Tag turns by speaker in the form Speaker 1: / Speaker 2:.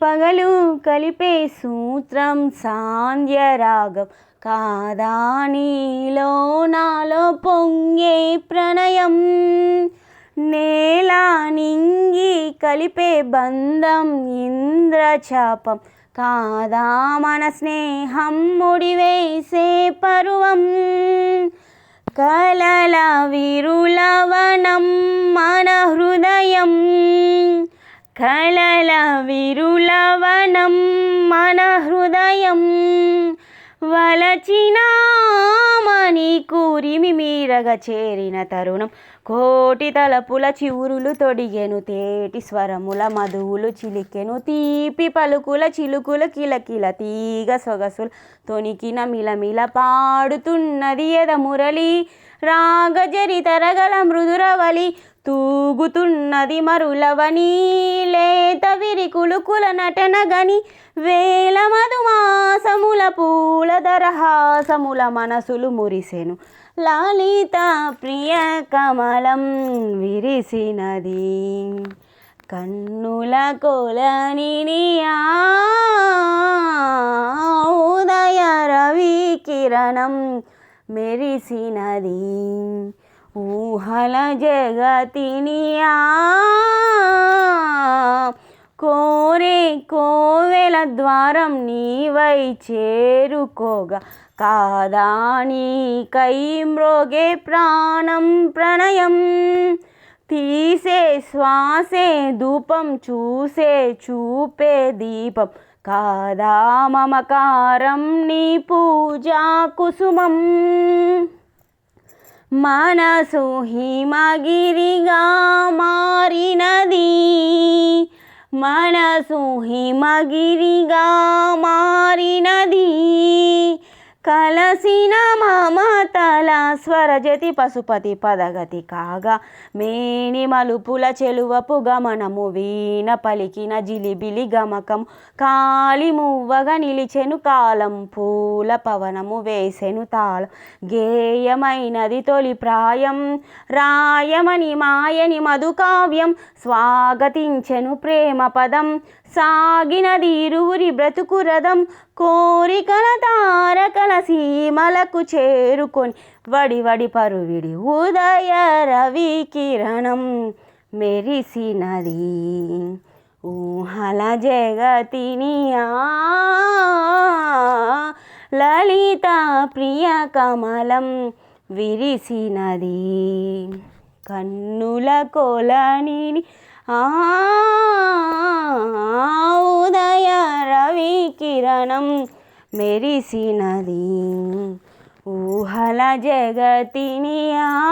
Speaker 1: పగలు కలిపే సూత్రం సాంధ్యరాగం కాదా నీలో నాలో పొంగే ప్రణయం? నేల నింగి కలిపే బంధం ఇంద్రచాపం కాదా మన స్నేహం ముడివేసే పరువం? కలల విరులవనం మన హృదయం కళల విరులవనం మన హృదయం వలచినామని కూరిమి మీరగ చేరిన తరుణం. కోటి తలపుల చివురులు తొడిగెను తేటి స్వరముల మధువులు చిలికెను తీపి పలుకుల చిలుకుల కిలకిల తీగ సొగసులు తొనికిన మిలమిల పాడుతున్నది ఎద మురళి రాగజరి తరగల మృదురవలి తూగుతున్నది మరులవని లేత విరి కులుకుల నటన గని వేల మధుమాసముల పూల దరహాసముల మనసులు మురిసెను. లాలిత ప్రియ కమలం విరిసినది కన్నుల కొలనిని ఆ ఉదయ రవి కిరణం మెరిసినది. ఊహల జగతిని కోరే కోవెల ద్వారం నీవై చేరుకోగా. కాదా నీకై మ్రోగే ప్రాణం ప్రణయం. తీసే శ్వాసే ధూపం చూసే చూపే దీపం. కాదా మమకారం నీ పూజా కుసుమం. మనసు హిమగిరిగా మారినది మనసు హిమగిరిగా మారినది కలసిన మమతల స్వరజతి పశుపతి పదగతి కాగా. మేని మలుపుల చెలువపు గమనము వీణ పలికిన జిలిబిలి గమకం కాలి మువ్వగా నిలిచెను కాలం పూల పవనము వేసెను తాళం. గేయమైనది తొలి ప్రాయం రాయమని మాయని మధుకావ్యం స్వాగతించెను ప్రేమ పదం సాగినది ఇరువురి బ్రతుకు రథం. కోరికల తారకల సీమలకు చేరుకొని వడి వడి పరువిడి ఉదయ రవి కిరణం మెరిసినది. ఊహల జగతిని ఆ లలిత ప్రియ కమలం విరిసినది. కన్నుల కొలనిని ఆ కిరణం మెరిసినది. ఊహల జగతిని ఆ